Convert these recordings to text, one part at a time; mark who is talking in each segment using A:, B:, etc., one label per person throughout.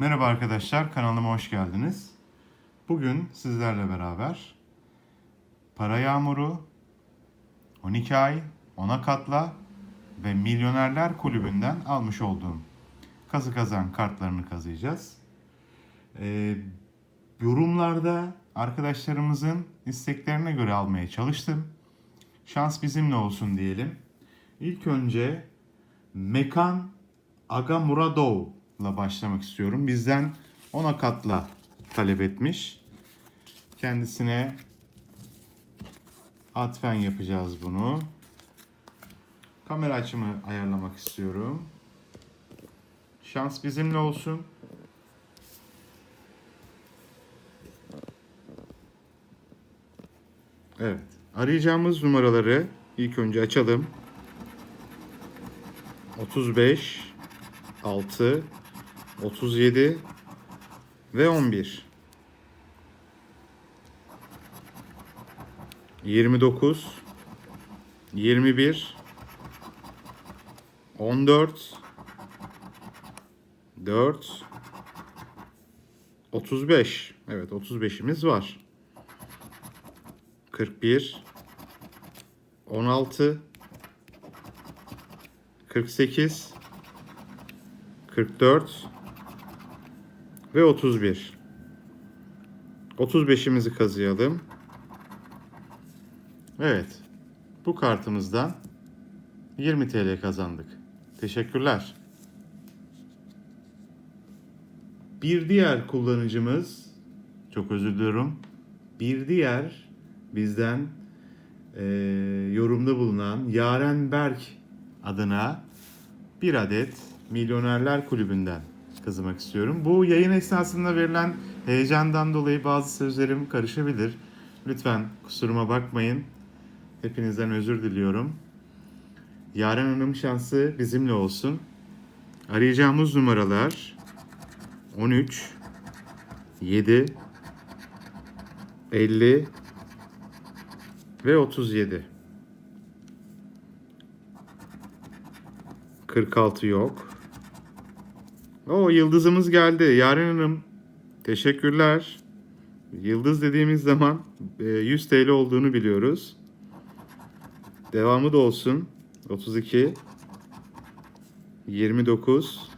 A: Merhaba arkadaşlar, kanalıma hoş geldiniz. Bugün sizlerle beraber Para Yağmuru, 12 ay, 10'a katla ve Milyonerler Kulübü'nden almış olduğum kazı kazan kartlarını kazıyacağız. Ee, yorumlarda arkadaşlarımızın isteklerine göre almaya çalıştım. Şans bizimle olsun diyelim. İlk önce Mekan Aga Muradov'la başlamak istiyorum. Bizden ona katla talep etmiş. Kendisine atfen yapacağız bunu. Kamera açımı ayarlamak istiyorum. Şans bizimle olsun. Evet. Arayacağımız numaraları ilk önce açalım. 35 6 37 ve 11 29 21 14 4 35 Evet 35'imiz var. 41 16 48 44 ve 31. 35'imizi kazıyalım. Evet. Bu kartımızdan 20 TL kazandık. Teşekkürler. Bir diğer kullanıcımız çok özür diliyorum. Bir diğer bizden eee, yorumda bulunan Yaren Berk adına bir adet Milyonerler Kulübü'nden kazımak istiyorum. Bu yayın esnasında verilen heyecandan dolayı bazı sözlerim karışabilir. Lütfen kusuruma bakmayın. Hepinizden özür diliyorum. Yaren Hanım şansı bizimle olsun. Arayacağımız numaralar 13 7 50 ve 37. 46 yok. O yıldızımız geldi. Yaren Hanım teşekkürler. Yıldız dediğimiz zaman e, 100 TL olduğunu biliyoruz. Devamı da olsun. 32 29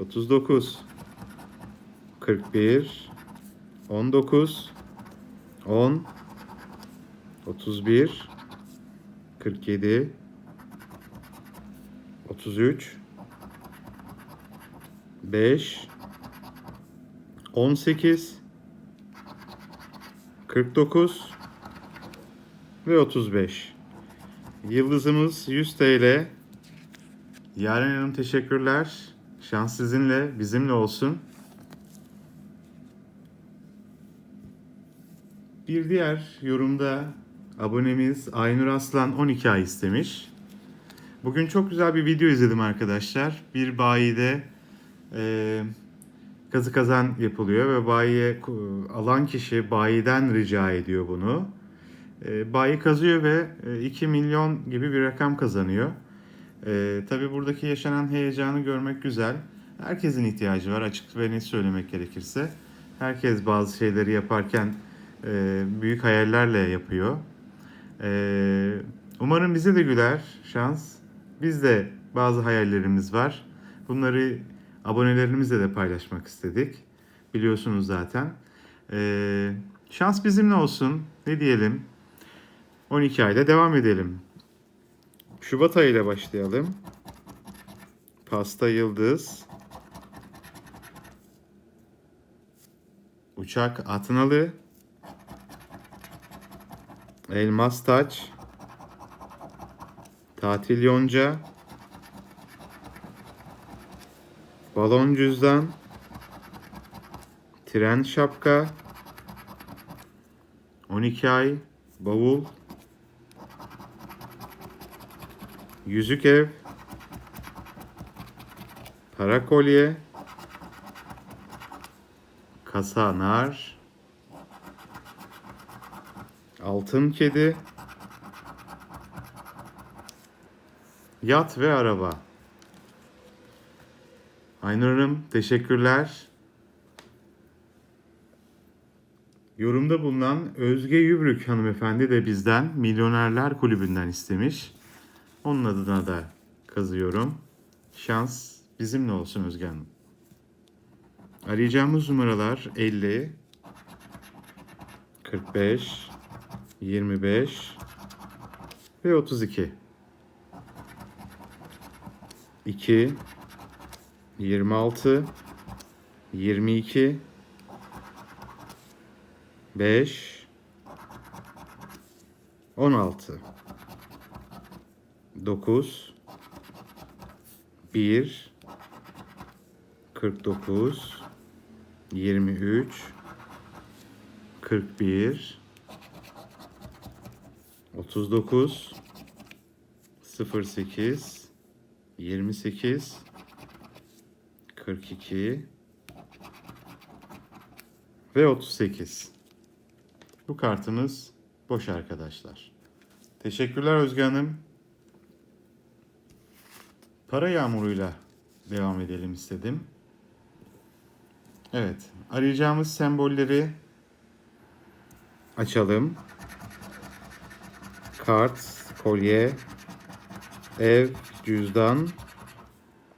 A: 39 41 19 10 31 47 33 5 18 49 ve 35. Yıldızımız 100 TL. Yaren Hanım teşekkürler. Şans sizinle, bizimle olsun. Bir diğer yorumda abonemiz Aynur Aslan 12 ay istemiş. Bugün çok güzel bir video izledim arkadaşlar. Bir bayide e, kazı kazan yapılıyor ve bayiye alan kişi bayiden rica ediyor bunu. E, bayi kazıyor ve e, 2 milyon gibi bir rakam kazanıyor. E, tabii buradaki yaşanan heyecanı görmek güzel. Herkesin ihtiyacı var açık ve net söylemek gerekirse. Herkes bazı şeyleri yaparken e, büyük hayallerle yapıyor. E, umarım bize de güler şans. Biz de bazı hayallerimiz var. Bunları abonelerimizle de paylaşmak istedik. Biliyorsunuz zaten. E, şans bizimle olsun. Ne diyelim? 12 ayda devam edelim. Şubat ayıyla başlayalım. Pasta yıldız. Uçak atnalı. Elmas taç. Tatil yonca. Balon cüzdan. Tren şapka. 12 ay. Bavul. Yüzük ev. Para kolye. Kasa nar. Altın kedi. Yat ve araba. Aynur teşekkürler. Yorumda bulunan Özge Yübrük hanımefendi de bizden Milyonerler Kulübü'nden istemiş. Onun adına da kazıyorum. Şans bizimle olsun Özge Hanım. Arayacağımız numaralar 50 45 25 ve 32. 2 26 22 5 16 9 1 49 23 41 39 08 28 42 ve 38. Bu kartımız boş arkadaşlar. Teşekkürler Özge Hanım. Para yağmuruyla devam edelim istedim. Evet, arayacağımız sembolleri açalım. Kart, kolye, ev, cüzdan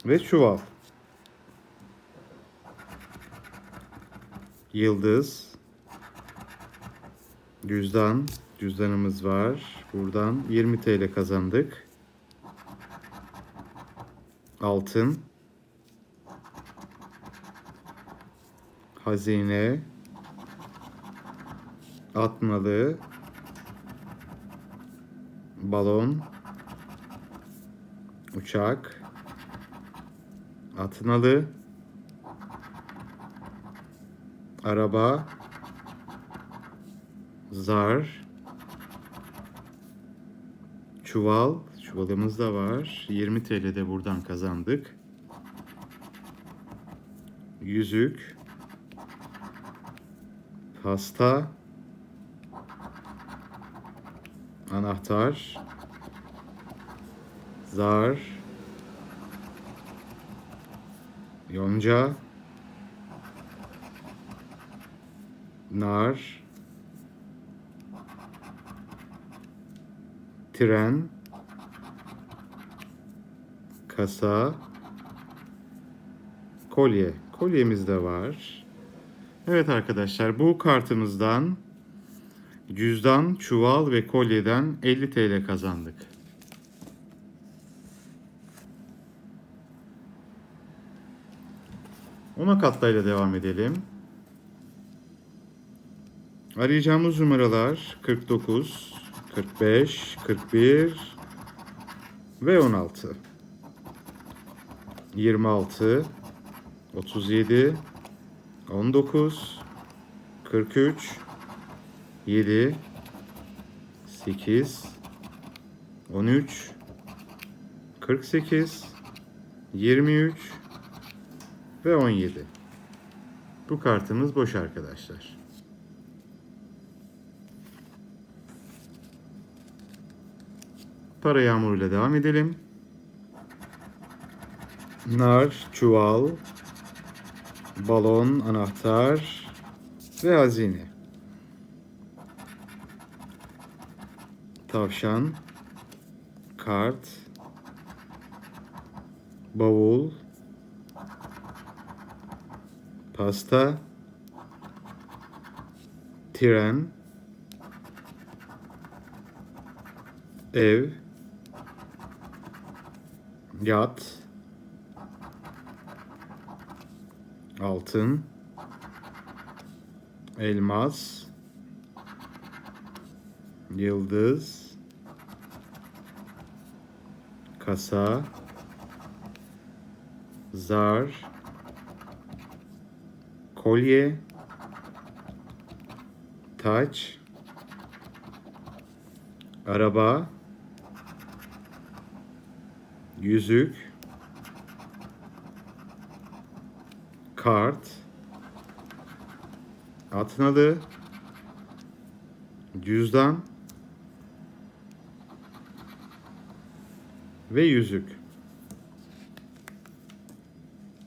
A: ve çuval. Yıldız, cüzdan, cüzdanımız var. Buradan 20 TL kazandık. Altın, hazine, atmalı, balon, uçak, atmalı, araba, zar, çuval, çuvalımız da var. 20 TL de buradan kazandık. Yüzük, pasta, anahtar, zar, yonca, nar, tren, kasa, kolye. Kolyemiz de var. Evet arkadaşlar bu kartımızdan cüzdan, çuval ve kolyeden 50 TL kazandık. Ona katlayla devam edelim. Arayacağımız numaralar 49, 45, 41 ve 16. 26, 37, 19, 43, 7, 8, 13, 48, 23 ve 17. Bu kartımız boş arkadaşlar. Para yağmuruyla devam edelim. Nar, çuval, balon, anahtar ve hazine. Tavşan, kart, bavul, pasta, tren, ev, yat, altın, elmas, yıldız, kasa, zar, kolye, taç, araba, yüzük, kart, atnalı, cüzdan ve yüzük.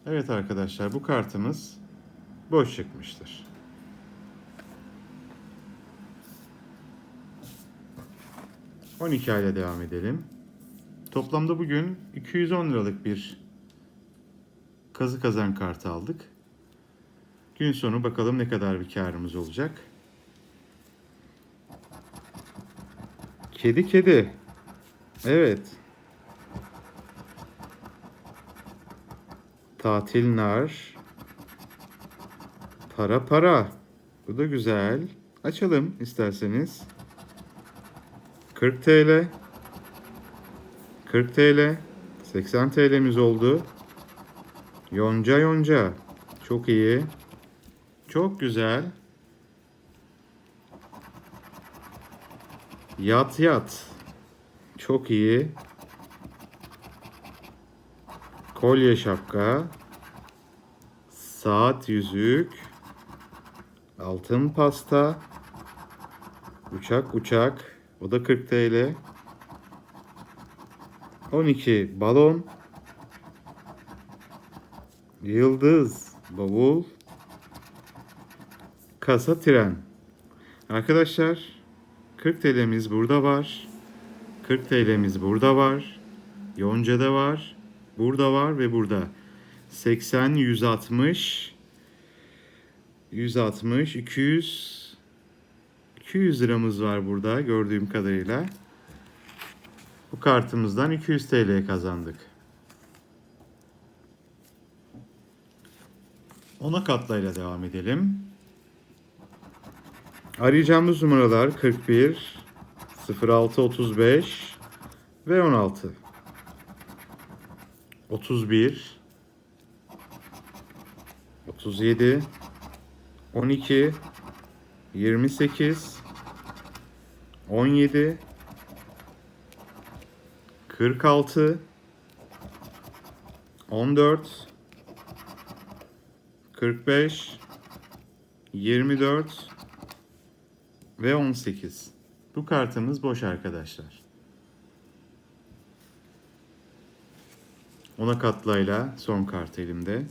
A: Evet arkadaşlar bu kartımız boş çıkmıştır. On iki ayla devam edelim. Toplamda bugün 210 liralık bir kazı kazan kartı aldık. Gün sonu bakalım ne kadar bir karımız olacak. Kedi kedi. Evet. Tatil nar. Para para. Bu da güzel. Açalım isterseniz. 40 TL. 40 TL. 80 TL'miz oldu. Yonca yonca. Çok iyi. Çok güzel. Yat yat. Çok iyi. Kolye şapka. Saat yüzük. Altın pasta. Uçak uçak. O da 40 TL. 12 balon. Yıldız bavul. Kasa tren. Arkadaşlar 40 TL'miz burada var. 40 TL'miz burada var. Yonca'da var. Burada var ve burada. 80, 160, 160, 200, 200 liramız var burada gördüğüm kadarıyla. Bu kartımızdan 200 TL kazandık. Ona katlayla devam edelim. Arayacağımız numaralar 41 06 35 ve 16. 31 37 12 28 17 46 14 45 24 ve 18. Bu kartımız boş arkadaşlar. Ona katlayla son kart elimde.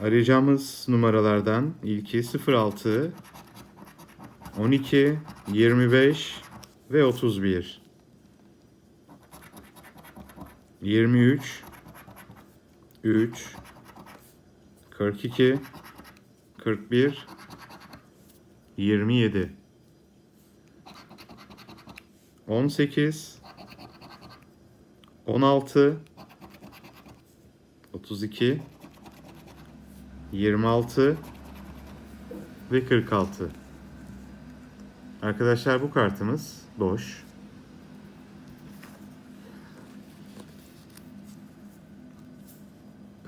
A: Arayacağımız numaralardan ilki 06 12 25 ve 31. 23 3 42 41 27 18 16 32 26 ve 46 Arkadaşlar bu kartımız boş.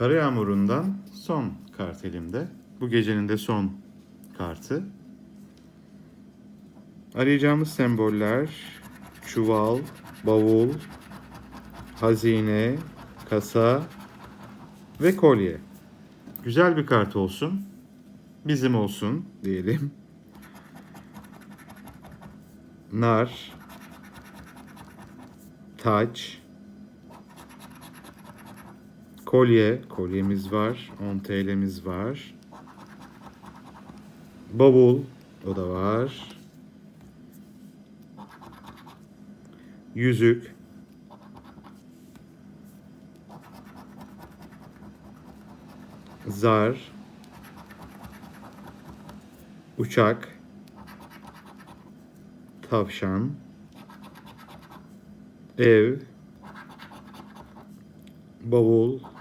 A: Kara Yağmuru'ndan son kart elimde. Bu gecenin de son kartı. Arayacağımız semboller çuval, bavul, hazine, kasa ve kolye. Güzel bir kart olsun. Bizim olsun diyelim. Nar, taç, kolye, kolyemiz var, 10 TL'miz var. Bavul, o da var. Yüzük, zar, uçak, tavşan, ev, bavul,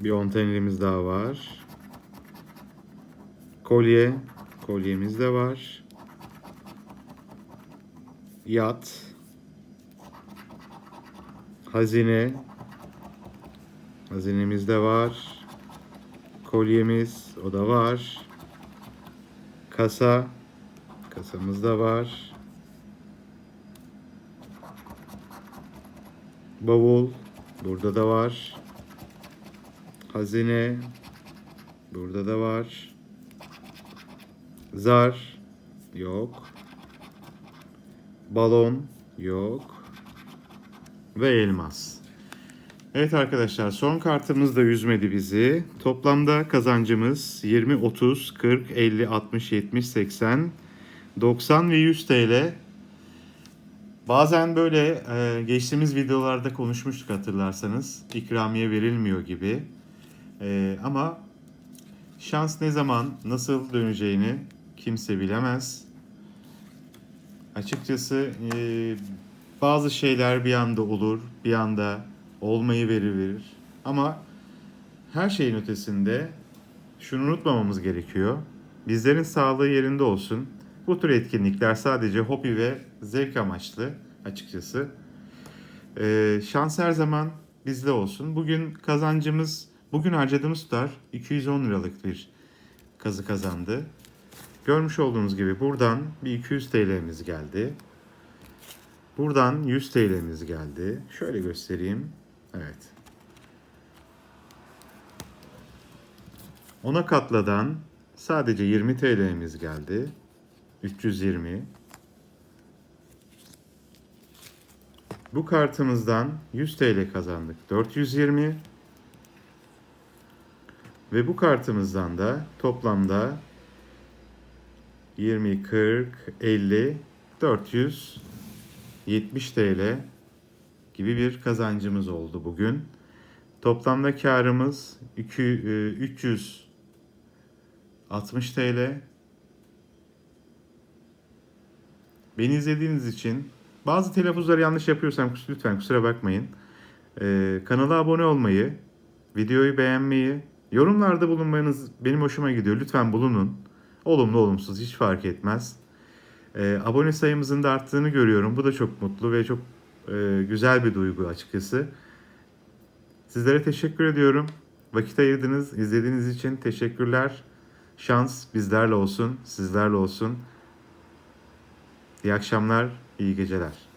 A: bir on tanelimiz daha var. Kolye, kolyemiz de var. Yat, hazine, hazinemiz de var. Kolyemiz, o da var. Kasa, kasamız da var. Bavul, burada da var. Hazine, burada da var. Zar, yok. Balon, yok. Ve elmas. Evet arkadaşlar son kartımız da yüzmedi bizi. Toplamda kazancımız 20, 30, 40, 50, 60, 70, 80, 90 ve 100 TL. Bazen böyle e, geçtiğimiz videolarda konuşmuştuk hatırlarsanız. İkramiye verilmiyor gibi. E, ama şans ne zaman nasıl döneceğini kimse bilemez. Açıkçası e, bazı şeyler bir anda olur, bir anda olmayı verir verir. Ama her şeyin ötesinde şunu unutmamamız gerekiyor. Bizlerin sağlığı yerinde olsun. Bu tür etkinlikler sadece hobi ve zevk amaçlı açıkçası. Ee, şans her zaman bizde olsun. Bugün kazancımız, bugün harcadığımız tutar 210 liralık bir kazı kazandı. Görmüş olduğunuz gibi buradan bir 200 TL'miz geldi. Buradan 100 TL'miz geldi. Şöyle göstereyim. Evet. Ona katladan sadece 20 TL'miz geldi. 320. Bu kartımızdan 100 TL kazandık. 420. Ve bu kartımızdan da toplamda 20, 40, 50, 470 TL gibi bir kazancımız oldu bugün. Toplamda karımız iki- e, 360 TL. Beni izlediğiniz için bazı telaffuzları yanlış yapıyorsam lütfen kusura bakmayın. Ee, kanala abone olmayı, videoyu beğenmeyi, yorumlarda bulunmanız benim hoşuma gidiyor. Lütfen bulunun. Olumlu olumsuz hiç fark etmez. Ee, abone sayımızın da arttığını görüyorum. Bu da çok mutlu ve çok e, güzel bir duygu açıkçası. Sizlere teşekkür ediyorum. Vakit ayırdınız, izlediğiniz için teşekkürler. Şans bizlerle olsun, sizlerle olsun. İyi akşamlar, iyi geceler.